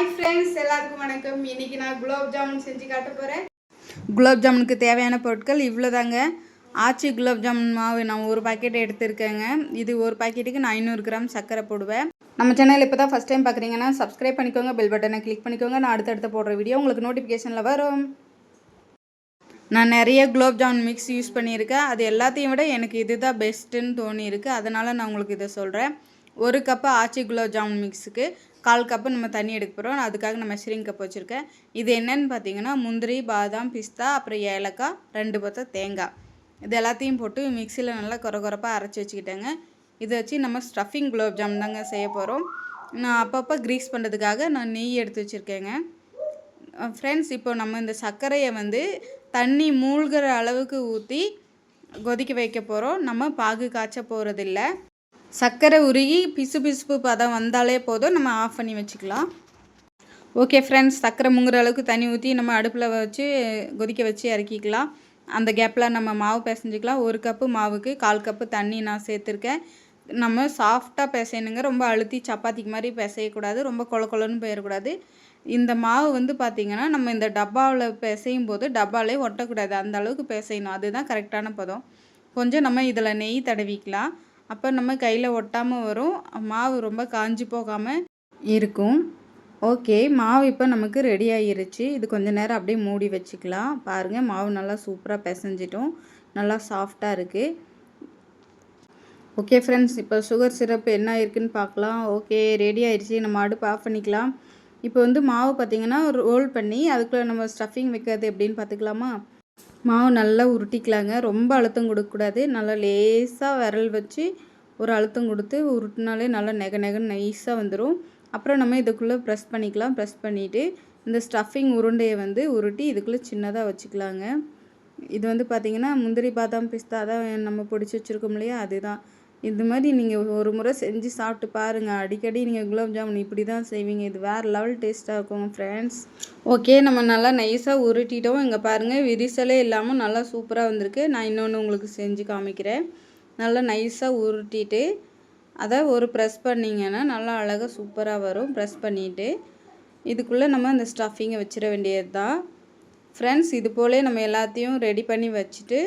Hi friends எல்லாருக்கும் வணக்கம். இன்றைக்கி நான் குலாப் ஜாமுன் செஞ்சு காட்ட போகிறேன் குலாப் ஜாமுனுக்கு தேவையான பொருட்கள் இவ்வளோதாங்க ஆச்சி குலாப் ஜாமுன் மாவு நான் ஒரு பாக்கெட் எடுத்திருக்கேங்க. இது ஒரு பாக்கெட்டுக்கு நான் ஐநூறு கிராம் சர்க்கரை போடுவேன். நம்ம சேனல் இப்போ தான் ஃபஸ்ட் டைம் பார்க்குறீங்கன்னா சப்ஸ்கிரைப் பண்ணிக்கோங்க பெல் பட்டனை கிளிக் பண்ணிக்கோங்க. நான் அடுத்தடுத்து போடுற வீடியோ உங்களுக்கு நோட்டிஃபிகேஷனில் வரும். நான் நிறைய குலாப் ஜாமுன் மிக்ஸ் யூஸ் பண்ணியிருக்கேன். அது எல்லாத்தையும் விட எனக்கு இதுதான் பெஸ்ட்டுன்னு தோணியிருக்கு. அதனால் நான் உங்களுக்கு இதை சொல்கிறேன் ஒரு கப்பு ஆச்சி குலோப் ஜாமுன் மிக்ஸுக்கு கால் கப்பு நம்ம தண்ணி எடுக்க போகிறோம் அதுக்காக நான் மெஷரிங் கப் வச்சுருக்கேன். இது என்னென்னு பார்த்தீங்கன்னா முந்திரி பாதாம் பிஸ்தா அப்புறம் ஏலக்காய் ரெண்டு பத்த தேங்காய். இது எல்லாத்தையும் போட்டு மிக்சியில் நல்லா குறகுறப்பாக அரைச்சி வச்சுக்கிட்டேங்க. இதை வச்சு நம்ம ஸ்டஃபிங் குலோப் ஜாமுன் தாங்க செய்ய போகிறோம் நான் அப்பப்போ க்ரீஸ் பண்ணுறதுக்காக நான் நெய் எடுத்து வச்சுருக்கேங்க. ஃப்ரெண்ட்ஸ் இப்போ நம்ம இந்த சர்க்கரையை வந்து தண்ணி மூழ்கிற அளவுக்கு ஊற்றி கொதிக்க வைக்க போகிறோம் நம்ம பாகு காய்ச்ச போகிறதில்ல சர்க்கரை உருகி பிசு பிசுப்பு பதம் வந்தாலே போதும். நம்ம ஆஃப் பண்ணி வச்சுக்கலாம். ஓகே ஃப்ரெண்ட்ஸ் சர்க்கரை முங்குற அளவுக்கு தண்ணி ஊற்றி நம்ம அடுப்பில் வச்சு கொதிக்க வச்சு இறக்கிக்கலாம். அந்த கேப்பில் நம்ம மாவு பிசைஞ்சிக்கலாம். ஒரு கப்பு மாவுக்கு கால் கப்பு தண்ணி நான் சேர்த்துருக்கேன். நம்ம சாஃப்டாக பிசையணுங்க. ரொம்ப அழுத்தி சப்பாத்திக்கு மாதிரி பிசையக்கூடாது. ரொம்ப கொல கொலன்னு போயிடக்கூடாது இந்த மாவு வந்து பார்த்திங்கன்னா நம்ம இந்த டப்பாவில் பிசையும் போது டப்பாலே ஒட்டக்கூடாது. அந்த அளவுக்கு பிசையணும். அதுதான் கரெக்டான பதம். கொஞ்சம் நம்ம இதில் நெய் தடவிக்கலாம். அப்போ நம்ம கையில் ஒட்டாமல் வரும். மாவு ரொம்ப காஞ்சி போகாமல் இருக்கும். ஓகே மாவு இப்போ நமக்கு ரெடி ஆகிருச்சு இது கொஞ்ச நேரம் அப்படியே மூடி வச்சுக்கலாம். பாருங்கள் மாவு நல்லா சூப்பராக பிசைஞ்சிட்டோம். நல்லா சாஃப்டாக இருக்குது ஓகே ஃப்ரெண்ட்ஸ் இப்போ சுகர் சிரப் என்ன இருக்குன்னு பார்க்கலாம். ஓகே ரெடி ஆயிடுச்சு நம்ம அடுப்பு ஆஃப் பண்ணிக்கலாம். இப்போ வந்து மாவு பார்த்திங்கன்னா ரோல் பண்ணி அதுக்குள்ளே நம்ம ஸ்டஃபிங் வைக்கிறது எப்படின்னு பார்த்துக்கலாமா? மாவு நல்லா உருட்டிக்கலாங்க. ரொம்ப அழுத்தம் கொடுக்கக்கூடாது. நல்லா லேசாக விரல் வச்சு ஒரு அழுத்தம் கொடுத்து உருட்டினாலே நல்லா நெக நெகன்னு நைஸாக வந்துடும் அப்புறம் நம்ம இதுக்குள்ளே ப்ரெஸ் பண்ணிக்கலாம். ப்ரெஸ் பண்ணிவிட்டு இந்த ஸ்டஃபிங் உருண்டையை வந்து உருட்டி இதுக்குள்ளே சின்னதாக வச்சுக்கலாங்க. இது வந்து பார்த்திங்கன்னா முந்திரி பாதாம் பிஸ்தா தான் நம்ம பிடிச்சி வச்சுருக்கோம் இல்லையா? அதுதான். இது மாதிரி நீங்கள் ஒரு முறை செஞ்சு சாப்பிட்டு பாருங்கள் அடிக்கடி நீங்கள் குலாப் ஜாமுன் இப்படி தான் செய்வீங்க. இது வேறு லெவல் டேஸ்ட்டாக இருக்கும் ஃப்ரெண்ட்ஸ் ஓகே நம்ம நல்லா நைஸாக உருட்டிட்டோம். இங்கே பாருங்கள் விரிசலே இல்லாமல் நல்லா சூப்பராக வந்திருக்கு. நான் இன்னொன்று உங்களுக்கு செஞ்சு காமிக்கிறேன். நல்லா நைஸாக உருட்டிட்டு அதை ஒரு ப்ரெஸ் பண்ணிங்கன்னா நல்லா அழகாக சூப்பராக வரும். ப்ரெஸ் பண்ணிவிட்டு இதுக்குள்ளே நம்ம அந்த ஸ்டஃபிங்கை வச்சிட வேண்டியது தான் ஃப்ரெண்ட்ஸ் இது போலே நம்ம எல்லாத்தையும் ரெடி பண்ணி வச்சுட்டு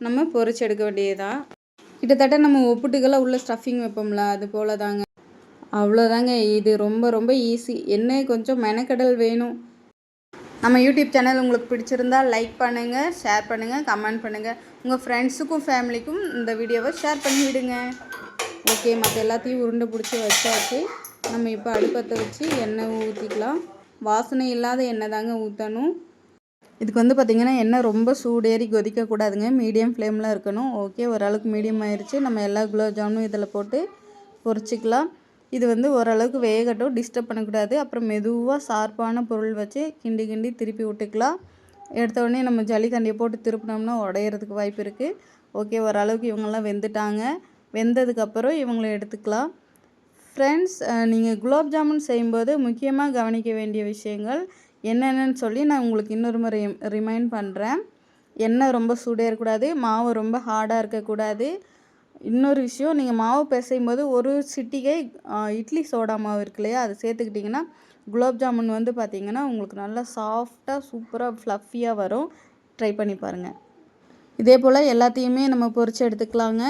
நம்ம பொறிச்செடுக்க எடுக்க வேண்டியதுதான். கிட்டத்தட்ட நம்ம ஒப்புட்டுக்கெல்லாம் உள்ள ஸ்டஃபிங் வைப்போம்ல அது போல தாங்க அவ்வளோதாங்க இது ரொம்ப ரொம்ப ஈஸி என்ன கொஞ்சம் மெனக்கடல் வேணும். நம்ம யூடியூப் சேனல் உங்களுக்கு பிடிச்சிருந்தா லைக் பண்ணுங்கள் ஷேர் பண்ணுங்கள் கமெண்ட் பண்ணுங்கள் உங்கள் ஃப்ரெண்ட்ஸுக்கும் ஃபேமிலிக்கும் இந்த வீடியோவை ஷேர் பண்ணி விடுங்க ஓகே மற்ற எல்லாத்தையும் உருண்டை பிடிச்சி வச்சாச்சு. நம்ம இப்போ அடுப்பத்தை வச்சு எண்ணெய் ஊற்றிக்கலாம் வாசனை இல்லாத எண்ணெய் தாங்க ஊற்றணும் இதுக்கு வந்து பார்த்திங்கன்னா எண்ணெய் ரொம்ப சூடேறி கொதிக்கக்கூடாதுங்க. மீடியம் ஃப்ளேமில் இருக்கணும். ஓகே ஓரளவுக்கு மீடியம் ஆயிடுச்சு நம்ம எல்லா குலோப் ஜாமுனும் இதில் போட்டு பொரிச்சிக்கலாம் இது வந்து ஓரளவுக்கு வேகட்டும் டிஸ்டர்ப் பண்ணக்கூடாது. அப்புறம் மெதுவாக ஷார்ப்பான பொருள் வச்சு கிண்டி கிண்டி திருப்பி விட்டுக்கலாம். எடுத்த உடனே நம்ம ஜல்லிக்கண்டியை போட்டு திருப்பினோம்னா உடையிறதுக்கு வாய்ப்பு இருக்குது ஓகே ஓரளவுக்கு இவங்கெல்லாம் வெந்துட்டாங்க. வெந்ததுக்கப்புறம் இவங்களை எடுத்துக்கலாம். ஃப்ரெண்ட்ஸ் நீங்கள் குலோப் ஜாமுன் செய்யும்போது முக்கியமாக கவனிக்க வேண்டிய விஷயங்கள் என்னென்னு சொல்லி நான் உங்களுக்கு இன்னொரு முறை ரிமைண்ட் பண்ணுறேன் எண்ணெய் ரொம்ப சூடாக இருக்கக்கூடாது மாவு ரொம்ப ஹார்டாக இருக்கக்கூடாது. இன்னொரு விஷயம் நீங்கள் மாவு பிசையும் போது ஒரு சிட்டிகை இட்லி சோடா மாவு இருக்கு இல்லையா அதை சேர்த்துக்கிட்டிங்கன்னா குலோப் ஜாமுன் வந்து பார்த்திங்கன்னா உங்களுக்கு நல்லா சாஃப்டாக சூப்பராக ஃப்ளஃபியாக வரும். ட்ரை பண்ணி பாருங்கள் இதே போல் எல்லாத்தையுமே நம்ம பொறிச்சு எடுத்துக்கலாங்க.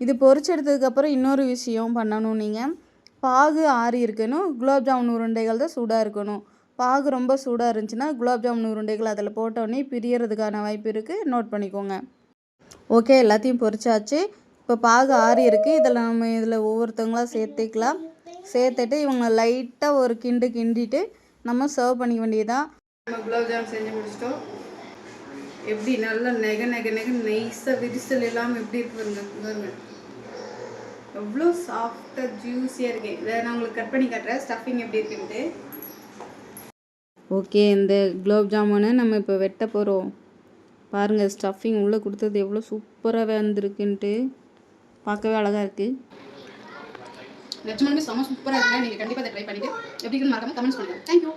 இது பொறிச்சு எடுத்ததுக்கப்புறம் இன்னொரு விஷயம் பண்ணணும் நீங்கள் பாகு ஆறி இருக்கணும் குலாப் ஜாமுன் உருண்டைகள் தான் சூடாக இருக்கணும். பாகு ரொம்ப சூடாக இருந்துச்சுன்னா குலாப் ஜாமுன் உருண்டைகள் அதில் போட்டோடனே பிரியறதுக்கான வாய்ப்பு இருக்குது நோட் பண்ணிக்கோங்க. ஓகே எல்லாத்தையும் பொறிச்சாச்சு இப்போ பாகு ஆறி இருக்குது இதில் நம்ம இதில் ஒவ்வொருத்தவங்களாக சேர்த்துக்கலாம். சேர்த்துட்டு இவங்க லைட்டாக ஒரு கிண்டு கிண்டிட்டு நம்ம சர்வ் பண்ணிக்க வேண்டியதான் நம்ம குலாப்ஜாம் செஞ்சு முடிச்சிட்டோம். எப்படி நல்லா நெக நெக நெக நைஸாக விரிசல் இல்லாமல் எப்படி இருக்கு பாருங்க. எவ்வளோ சாஃப்டாக ஜூஸியாக இருக்குது இதை நான் உங்களுக்கு கட் பண்ணி காட்டுறேன். ஸ்டஃபிங் எப்படி இருக்குன்ட்டு. ஓகே இந்த குலோப் ஜாமுனை நம்ம இப்போ வெட்ட போகிறோம் பாருங்கள் ஸ்டஃபிங் உள்ளே கொடுத்தது எவ்வளோ சூப்பராக வந்திருக்குன்ட்டு. பார்க்கவே அழகாக இருக்குது நிஜமாலுமே செம்ம சூப்பராக இருக்குங்க. நீங்கள் கண்டிப்பாக அதை ட்ரை பண்ணிவிட்டு எப்படி இருக்குன்னு மறக்காமல் கமெண்ட்ஸ் பண்ணுங்கள் தேங்க்யூ